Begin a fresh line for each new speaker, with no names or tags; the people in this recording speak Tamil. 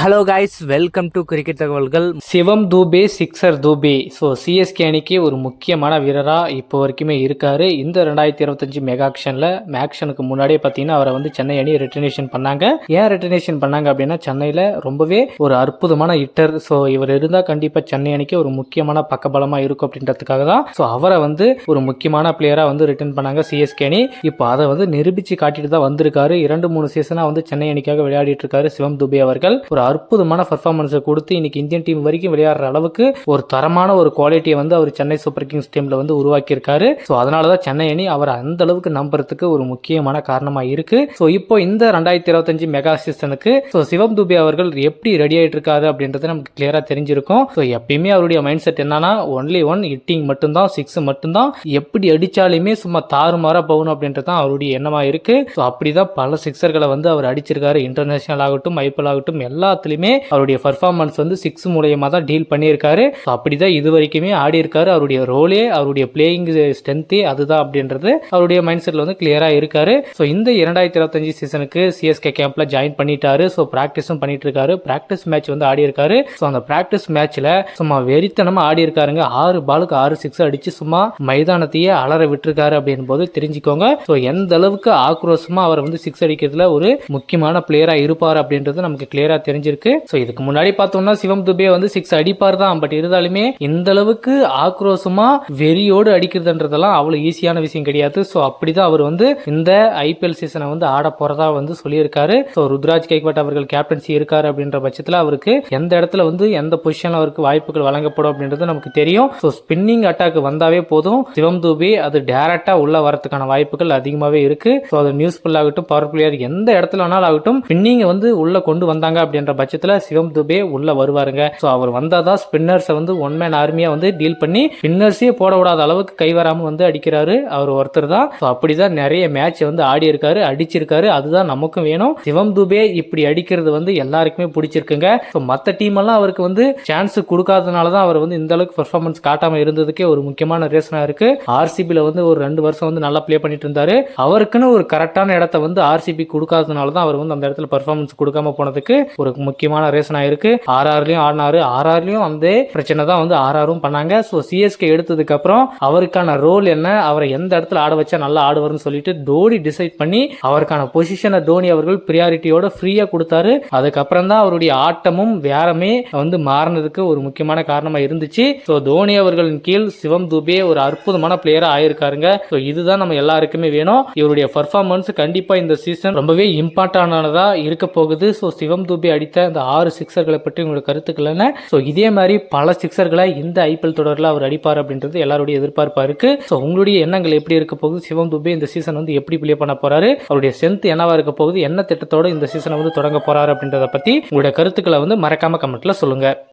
Hello guys welcome to cricket தகவல்கள் Shivam Dube sixer Dube so CSK அணிக்கு ஒரு முக்கியமான வீரராக இப்போ வரைக்குமே இருக்காரு. இந்த ரெண்டாயிரத்தி இருபத்தஞ்சு மெகாக்ஷனில் மேக்ஷனுக்கு முன்னாடியே பார்த்தீங்கன்னா அவரை வந்து சென்னை அணி ரிட்டர்னேஷன் பண்ணாங்க. ஏன் ரிட்டர்னேஷன் பண்ணாங்க அப்படின்னா சென்னையில் ரொம்பவே ஒரு அற்புதமான ஹிட்டர் ஸோ இவர் இருந்தால் கண்டிப்பாக சென்னை அணிக்கு ஒரு முக்கியமான பக்கபலமாக இருக்கும் அப்படின்றதுக்காக தான். ஸோ அவரை வந்து ஒரு முக்கியமான பிளேயராக வந்து ரிட்டர்ன் பண்ணாங்க சிஎஸ்கே அணி. இப்போ அதை வந்து நிரூபித்து காட்டிட்டு தான் வந்திருக்காரு. இரண்டு மூணு சீசனாக வந்து சென்னை அணிக்காக விளையாடிட்டு இருக்காரு சிவம் தூபே அவர்கள். ஒரு அற்புதமான பர்ஃபார்மன்ஸை கொடுத்து இன்னைக்கு இந்தியன் டீம் வரைக்கும் விளையாடுற அளவுக்கு ஒரு தரமான ஒரு குவாலிட்டியை வந்து அவர் சென்னை சூப்பர் கிங்ஸ் டீம்ல வந்து உருவாக்கியிருக்காரு. ஸோ அதனால தான் சென்னை அணி அவர் அந்த அளவுக்கு நம்புறதுக்கு ஒரு முக்கியமான காரணமாக இருக்கு. ஸோ இப்போ இந்த ரெண்டாயிரத்தி இருபத்தஞ்சு மெகா சீசனுக்கு ஸோ சிவம் துபே அவர்கள் எப்படி ரெடி ஆகிட்டு இருக்காரு அப்படின்றது நமக்கு கிளியராக தெரிஞ்சிருக்கும். ஸோ எப்பயுமே அவருடைய மைண்ட் செட் என்னன்னா ஒன்லி ஒன் ஹிட்டிங் மட்டும்தான் சிக்ஸ் மட்டும்தான். எப்படி அடிச்சாலுமே சும்மா தாறுமாறா போகணும் அப்படின்றது தான் அவருடைய எண்ணமாக இருக்கு. ஸோ அப்படிதான் பல சிக்ஸர்களை வந்து அவர் அடிச்சிருக்காரு. இன்டர்நேஷனல் ஆகட்டும் ஐபிஎல் ஆகட்டும் எல்லா எல்லாத்துலேயுமே அவருடைய பர்ஃபார்மன்ஸ் வந்து சிக்ஸ் மூலியமாக தான் டீல் பண்ணியிருக்காரு. அப்படி அப்படிதான் இது வரைக்குமே ஆடி இருக்காரு அவருடைய ரோலே அவருடைய பிளேயிங் ஸ்ட்ரென்த்தே அதுதான் அப்படின்றது அவருடைய மைண்ட் செட்டில் வந்து கிளியராக இருக்காரு. ஸோ இந்த இரண்டாயிரத்தி இருபத்தஞ்சு சீசனுக்கு சிஎஸ்கே கேம்ப்ல ஜாயின் பண்ணிட்டாரு. ஸோ ப்ராக்டிஸும் பண்ணிட்டு இருக்காரு ப்ராக்டிஸ் மேட்ச் வந்து ஆடி இருக்காரு ஸோ அந்த ப்ராக்டிஸ் மேட்ச்ல சும்மா வெறித்தனமா ஆடி இருக்காருங்க ஆறு பாலுக்கு ஆறு சிக்ஸ் அடிச்சு சும்மா மைதானத்தையே அலற விட்டுருக்காரு அப்படின் போது தெரிஞ்சுக்கோங்க. ஸோ எந்த அளவுக்கு ஆக்ரோஷமா அவர் வந்து சிக்ஸ் அடிக்கிறதுல ஒரு முக்கியமான பிளேயரா இருப்பார் அப்படின்றது நமக்கு கிளியரா தெரிஞ்சிருக்கு. ஸோ இதுக்கு முன்னாடி பார்த்தோம்னா சிவம் துபே வந்து சிக்ஸ் அடிப்பார் தான். பட் இருந்தாலுமே இந்த அளவுக்கு ஆக்ரோஷமா வெறியோடு அடிக்கிறதுன்றதெல்லாம் அவ்வளோ ஈஸியான விஷயம் கிடையாது. ஸோ அப்படிதான் அவர் வந்து இந்த ஐபிஎல் சீசனை வந்து ஆட போறதா வந்து சொல்லியிருக்காரு. ஸோ ருத்ராஜ் கேக்வாட் அவர்கள் கேப்டன்சி இருக்காரு அப்படின்ற பட்சத்தில் அவருக்கு எந்த இடத்துல வந்து எந்த பொசிஷன் அவருக்கு வாய்ப்புகள் வழங்கப்படும் அப்படின்றது நமக்கு தெரியும். ஸோ ஸ்பின்னிங் அட்டாக் வந்தாவே போதும். சிவம் துபே அது டேரக்டா உள்ள வரதுக்கான வாய்ப்புகள் அதிகமாகவே இருக்கு. ஸோ அது நியூஸ்ஃபுல் ஆகட்டும் பவர் பிளேயர் எந்த இடத்துல வேணாலும் ஆகட்டும் ஸ்பின்னிங் வந்து உள்ள கொண்டு வந்தாங்க அப்படின்ற பட்சத்தில் சிவம் துபே உள்ள வருவாருங்க. ஸோ அவர் வந்தால் தான் ஸ்பின்னர்ஸை வந்து ஒன் மேன் ஆர்மியாக வந்து டீல் பண்ணி ஸ்பின்னர்ஸே போட விடாத அளவுக்கு கை வராமல் வந்து அடிக்கிறாரு. அவர் ஒருத்தர் தான். ஸோ அப்படிதான் நிறைய மேட்ச் வந்து ஆடி இருக்காரு அடிச்சிருக்காரு. அதுதான் நமக்கும் வேணும். சிவம் துபே இப்படி அடிக்கிறது வந்து எல்லாருக்குமே பிடிச்சிருக்குங்க. ஸோ மற்ற டீம் எல்லாம் அவருக்கு வந்து சான்ஸ் கொடுக்காதனால தான் அவர் வந்து இந்த அளவுக்கு பெர்ஃபார்மன்ஸ் காட்டாமல் இருந்ததுக்கே ஒரு முக்கியமான ரீசனாக இருக்கு. ஆர்சிபியில் வந்து ஒரு ரெண்டு வருஷம் வந்து நல்லா ப்ளே பண்ணிட்டு இருந்தாரு. அவருக்குன்னு ஒரு கரெக்டான இடத்த வந்து ஆர்சிபி கொடுக்காதனால தான் அவர் வந்து அந்த இடத்துல பெர்ஃபார்மன்ஸ் கொடுக்காம போனதுக்கு ஒரு முக்கியமான ரீசனாக இருக்கு. ஆர்ஆர்லையும் ஆடினாரு. ஆர்ஆர்லையும் வந்து பிரச்சனை தான் வந்து ஆர்ஆரும் பண்ணாங்க. ஸோ சிஎஸ்கே எடுத்ததுக்கு அப்புறம் அவருக்கான ரோல் என்ன? அவரை எந்த இடத்துல ஆட வச்சா நல்லா ஆடுவார்னு சொல்லிட்டு தோனி டிசைட் பண்ணி அவருக்கான பொசிஷனை தோனி அவர்கள் ப்ரியாரிட்டியோட ஃப்ரீயா கொடுத்தாரு. அதுக்கப்புறம் தான் அவருடைய ஆட்டமும் வேறமே வந்து மாறினதுக்கு ஒரு முக்கியமான காரணமா இருந்துச்சு. ஸோ தோனி அவர்களின் கீழ் சிவம் துபே ஒரு அற்புதமான பிளேயரா ஆயிருக்காருங்க. ஸோ இதுதான் நம்ம எல்லாருக்குமே வேணும். இவருடைய பர்ஃபார்மன்ஸ் கண்டிப்பா இந்த சீசன் ரொம்பவே இம்பார்ட்டன்டானதா இருக்க போகுது. ஸோ சிவம் துபே அடித்த அந்த ஆறு சிக்ஸர்களை பற்றி உங்களோட கருத்துக்கள் என்ன? ஸோ இதே மாதிரி பல சிக்ஸர்களை இந்த ஐபிஎல் தொடரில் அவர் அடிப்பார் அப்படின்றது எல்லாருடைய எதிர்பார்ப்பாக இருக்கு. ஸோ உங்களுடைய எண்ணங்கள் எப்படி இருக்க போகுது? சிவம் துபே இந்த சீசன் வந்து எப்படி பிளே பண்ண போறாரு? அவருடைய ஸ்ட்ரென்த் என்னவா இருக்க போகுது? என்ன திட்டத்தோட இந்த சீசனை வந்து தொடங்க போறாரு அப்படின்றத பத்தி உங்களுடைய கருத்துக்களை வந்து மறக்காம கமெண்ட்ல சொல்லுங்க.